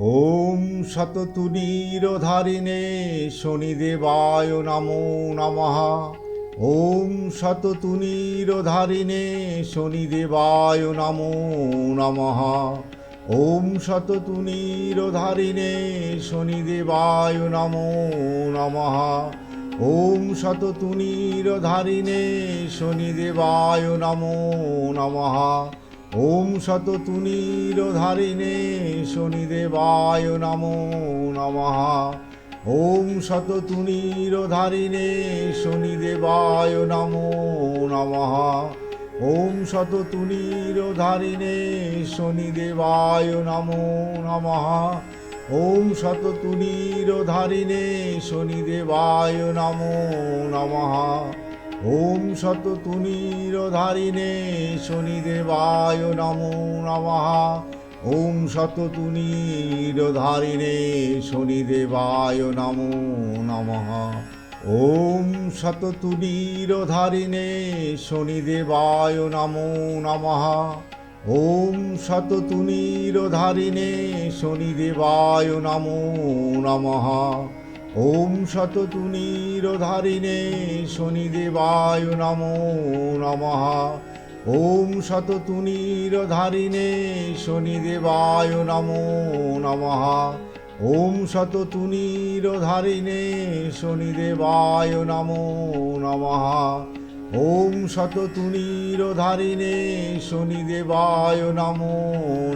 ওম শততুরীরধারিণে শনিদেবায় নমো নমঃ। ওম শততুরীরধারিণে শনিদেবায় নমো নমঃ। ওম শততুরীরধারিণে শনিদেবায় নমো নমঃ। ওম শততুরীরধারিণে শনিদেবায় নমো নমঃ। ওম শততুনীরধারিণে শনিদেবায় নমো নমঃ। ওম শততুনীরধারিণে শনিদেবায় নমো নমঃ। ওম শততুনীরধারিণে শনিদেবায় নমো নমঃ। ওম শততুনীরধারিণে শনিদেবায় নমো নমঃ। ওম শততুনীরধারিণে শনিদেবায় নমো নমঃ। ওম শততুনীরধারিণে শনিদেবায় নমো নমঃ। ওম শততুনীরধারিণে শনিদেবায় নমো নমঃ। ওম শততুনীরধারিণে শনিদেবায় নমো নমঃ। ওম শততুনীরধারিণে শনিদেবায় নমো নমঃ। ওম শততুনীরধারিণে শনিদেবায় নমো নমঃ। ওম শততুনীরধারিণে শনিদেবায় নমো নমঃ। ওম শততুনীরধারিণে শনিদেবায় নমো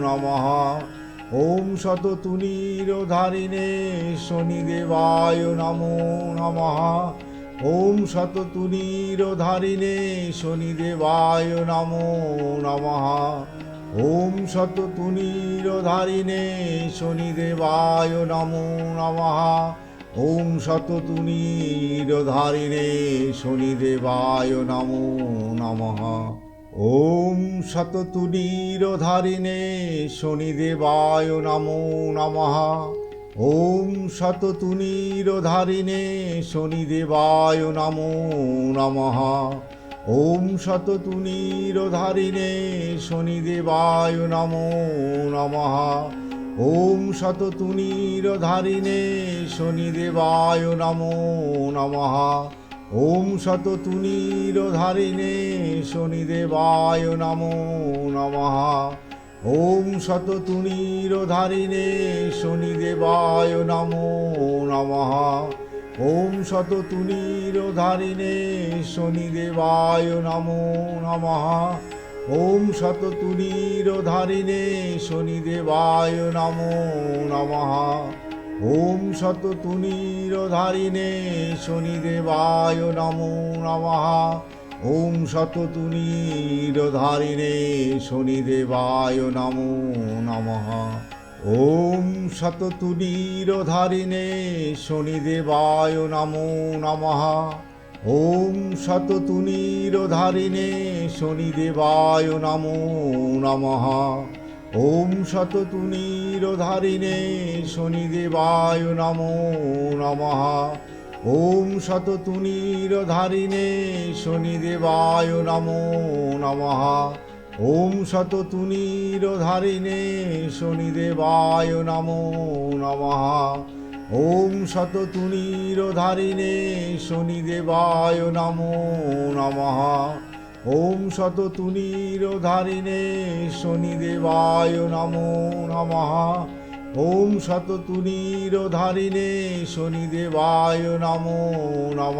নমঃ। ওম শত তুনির ধারিণে শনিদেবায় নমো নম। ওম শত তুনির ধারিণে শনিদেবায় নম নম। ওম শত তুনির ধারিণে শনিদেবায় নমো নম। ওম শত তুনির ধারিণে শনিদেবায় নম নমঃ। ওম শততুনীরধারিণে শনিদেবায় নমো নমঃ। ওম শততুনীরধারিণে শনিদেবায় নমো নমঃ। ওম শততুনীরধারিণে শনিদেবায় নমো নমঃ। ওম শততুনীরধারিণে শনিদেবায় নমো নমঃ। ওম শততুনীরধারিণে শনিদেবায় নমো নমঃ। ওম শততুনীরধারিণে শনিদেবায় নমো নমঃ। ওম শততুনীরধারিণে শনিদেবায় নমো নমঃ। ওম শততুনীরধারিণে শনিদেবায় নমো নমঃ। ওম শততুনীরধারিণে শনিদেবায় নমো নমঃ। ওম শততুনীরধারিণে শনিদেবায় নমো নমঃ। ওম শততুনীরধারিণে শনিদেবায় নমো নমঃ। ওম শততুনীরধারিণে শনিদেবায় নমো নমঃ। ওম শততুনীরধারিণে শনিদেবায় নমো নমঃ। ওম শততুনীরধারিণে শনিদেবায় নমো নমঃ। ওম শততুনীরধারিণে শনিদেবায় নমো নমঃ। ওম শততুনীরধারিণে শনিদেবায় নমো নমঃ। ওম শত তুনির ধারিণে শনিদেবায় নমো নম। ওম শত তুনির ধারিণে শনিদেবায় নমো নম।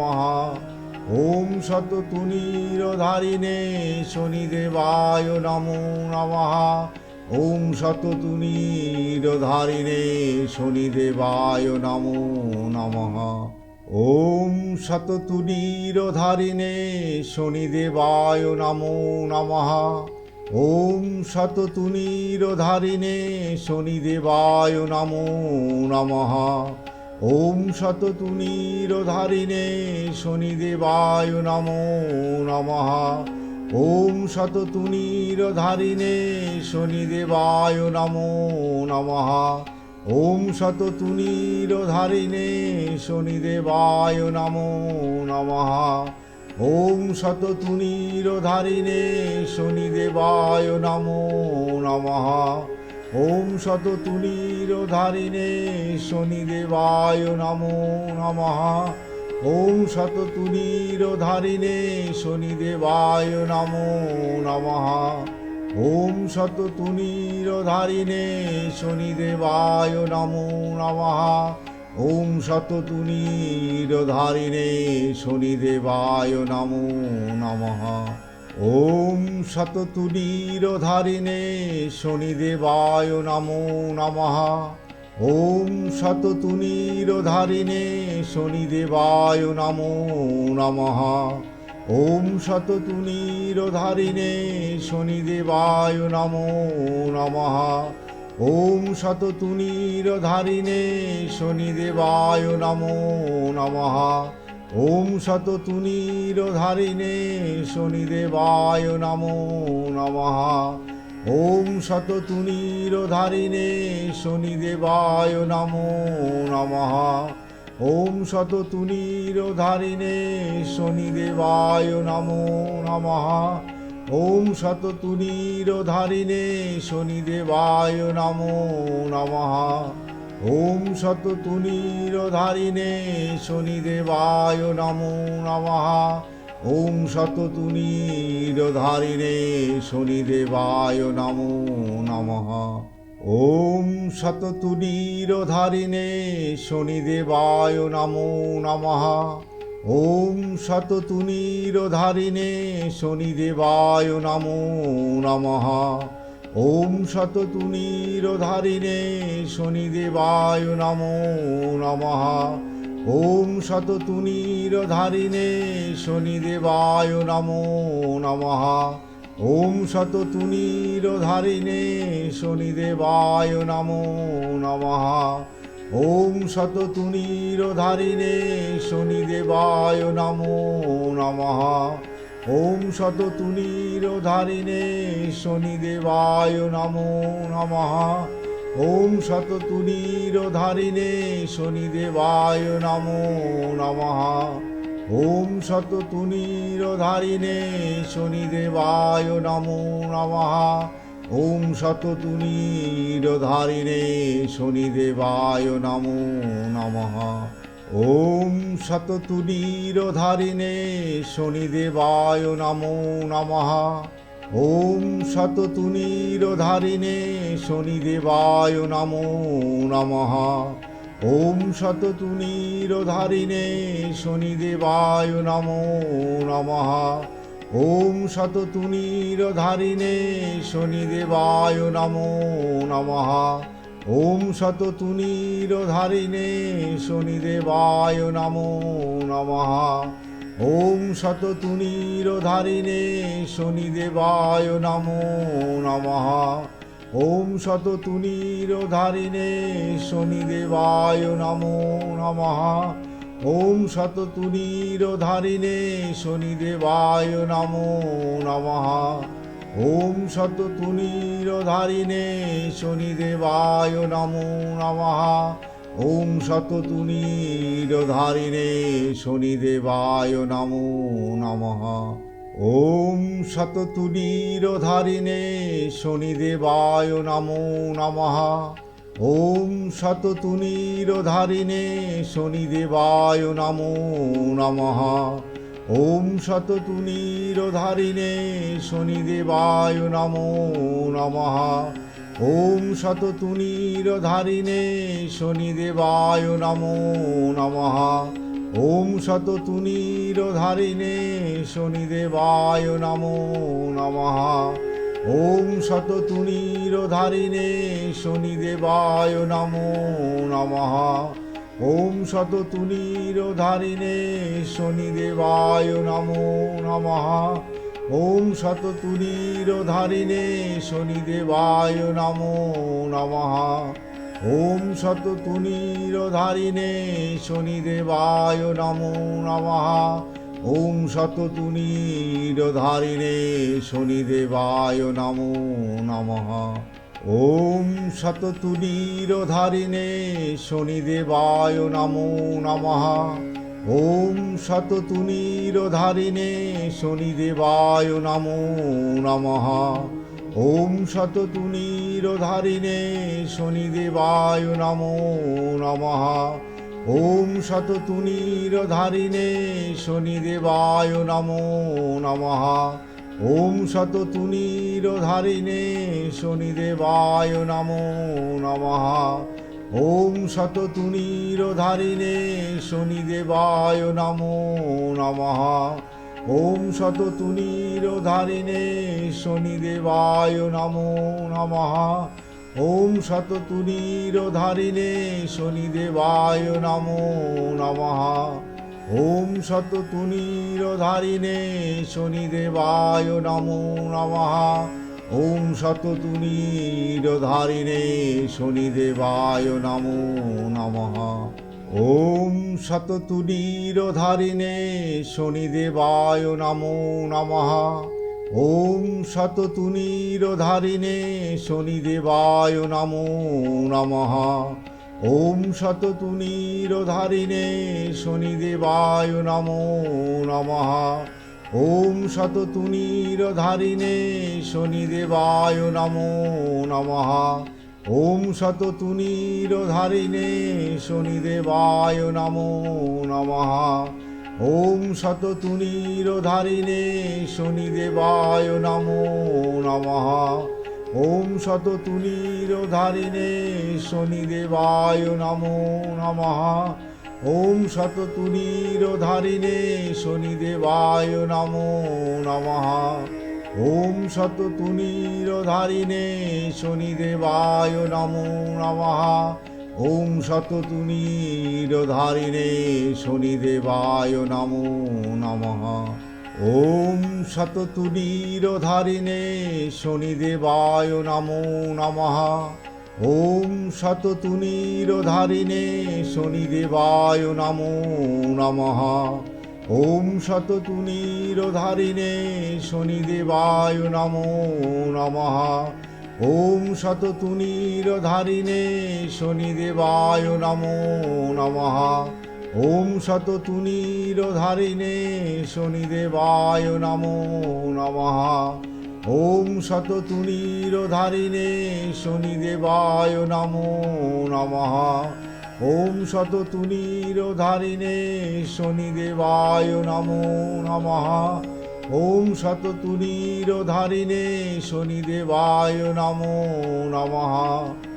ওম শত তুনির ধারিণে শনিদেবায় নমো নম। ওম শত তুনির ধারিণে শনিদেবায় নমো নমঃ। ওম শততুনীরধারিণে শনিদেবায় নমো নমঃ। ওম শততুনীরধারিণে শনিদেবায় নমো নমঃ। ওম শততুনীরধারিণে শনিদেবায় নমো নমঃ। ওম শততুনীরধারিণে শনিদেবায় নমো নমঃ। ওম শততুনীরধারিণে শনিদেবায় নমো নমঃ। ওম শততুনীরধারিণে শনিদেবায় নমো নমঃ। ওম শততুলিরধারিণে শনিদেবায় নমো নমঃ। ওম শততুলিরধারিণে শনিদেবায় নমো নমঃ। ওম শততুলিরধারিণে শনিদেবায় নমো নমঃ। ওম শততুলিরধারিণে শনিদেবায় নমো নমঃ। ওম শততুলিরধারিণে শনিদেবায় নমো নমঃ। ওম শততুলিরধারিণে শনিদেবায় নমো নমঃ। ওম শততুলিরধারিণে শনিদেবায় নমো নমঃ। ওম শত শততুলিরধারিণে শনিদেবায় নমো নমঃ। ওম শত শততুলিরধারিণে শনিদেবায় নমো নমঃ। ওম শত শততুলিরধারিণে শনিদেবায় নমো নমঃ। ওম শত তুনির ধারিণে শনিদেবায় নম নম। ওম শত তুনির ধারিণে শনিদেবায় নম নম। ওম শত তুনির ধারিণে শনিদেবায় নম নম। ওম শত তুনির ধারিণে শনিদেবায় নম নমঃ। ওম শততুলিরধারিণে শনিদেবায় নমো নমঃ। ওম শততুলিরধারিণে শনিদেবায় নমো নমঃ। ওম শততুলিরধারিণে শনিদেবায় নমো নমঃ। ওম শততুলিরধারিণে শনিদেবায় নমো নমঃ। ওম শততুলিরধারিণে শনিদেবায় নমো নমঃ। ওম শততুলিরধারিণে শনিদেবায় নমো নমঃ। ওম শততুলিরধারিণে শনিদেবায় নমো নমঃ। ওম শততুলিরধারিণে শনিদেবায় নমো নমঃ। ওম শততুলিরধারিণে শনিদেবায় নমো নমঃ। ওম শততুলিরধারিণে শনিদেবায় নমো নমঃ। ওম শততুলিরধারিণে শনিদেবায় নমো নমঃ। ওম শততুলিরধারিণে শনিদেবায় নমো নমঃ। ওম শততুলিরধারিণে শনিদেবায় নমো নমঃ। ওম শততুলিরধারিণে শনিদেবায় নমো নমঃ। ওম শততুলিরধারিণে শনিদেবায় নমো নমঃ। ওম শত শততুলিরধারিণে শনিদেবায় নমো নমঃ। ওম শত তুনির ধারিণে শনিদেবায় নমো নম। ওম শত তুনির ধারিণে শনিদেবায় নম নম। ওম শত তুনির ধারিণে শনিদেবায় নমো নম। ওম শত তুনির ধারিণে শনিদেবায় নম নমঃ। ওম শততুলিরধারিণে শনিদেবায় নমো নমঃ। ওম শততুলিরধারিণে শনিদেবায় নমো নমঃ। ওম শততুলিরধারিণে শনিদেবায় নমো নমঃ। ওম শততুলিরধারিণে শনিদেবায় নমো নমঃ। ওম শততুলিরধারিণে শনিদেবায় নমো নমঃ। ওম শততুলিরধারিণে শনিদেবায় নমো নমঃ। ওম শততুলিরধারিণে শনিদেবায় নমো নমঃ। ওম শততুলিরধারিণে শনিদেবায় নমো নমঃ। ওম শততুলিরধারিণে শনিদেবায় নমো নমঃ। ওম শততুলিরধারিণে শনিদেবায় নমো নমঃ। ওম শততুলিরধারিণে শনিদেবায় নমো নমঃ। ওম শততুলিরধারিণে শনিদেবায় নমো নমঃ। ওম শততুনিরধারিণে শনিদেবায় নমো নমঃ। ওম শততুনিরধারিণে শনিদেবায় নমো নমঃ। ওম শততুনিরধারিণে শনিদেবায় নমো নমঃ। ওম শত শততুনিরধারিণে শনিদেবায় নমো নমঃ। ওম শততুনিরধারিণে শনিদেবায় নমো নমঃ। ওম শততুনিরধারিণে শনিদেবায় নমো নমঃ। ওম শততুনিরধারিণে শনিদেবায় নমো নমঃ। ওম শততুনিরধারিণে শনিদেবায় নমো নমঃ। ওম শততুনিরধারিণে শনিদেবায় নমো নমঃ। ওম শততুনিরধারিণে শনিদেবায় নমো নমঃ। ওম শততুনিরধারিণে শনিদেবায় নমো নমঃ। ওম শততুনিরধারিণে শনিদেবায় নমো নমঃ। ওম শততুনিরধারিণে শনিদেবায় নমো নমঃ। ওম শততুনিরধারিণে শনিদেবায় নমো নমঃ। ওম শততুনিরধারিণে শনিদেবায় নমো নমঃ। ওম শততুনিরধারিণে শনিদেবায় নমো নমঃ। ওম শততুনিরধারিণে শনিদেবায় নমো নমঃ। ওম শততুনিরধারিণে শনিদেবায় নমো নমঃ। ওম শততুনিরধারিণে শনিদেবায় নমো নমঃ। ওম শততুনিরধারিণে শনিদেবায় নমো নমঃ। ওম শততুনিরধারিণে শনিদেবায় নমো নমঃ। ওম শততুনিরধারিণে শনিদেবায় নমো নমঃ। ওম শততুনিরধারিণে শনিদেবায় নমো নমঃ। ওম শত শততুনিরধারিণে শনিদেবায় নমো নমঃ। ওম শততুনিরধারিণে শনিদেবায় নমো নমঃ। ওম শততুনিরধারিণে শনিদেবায় নমো নমঃ।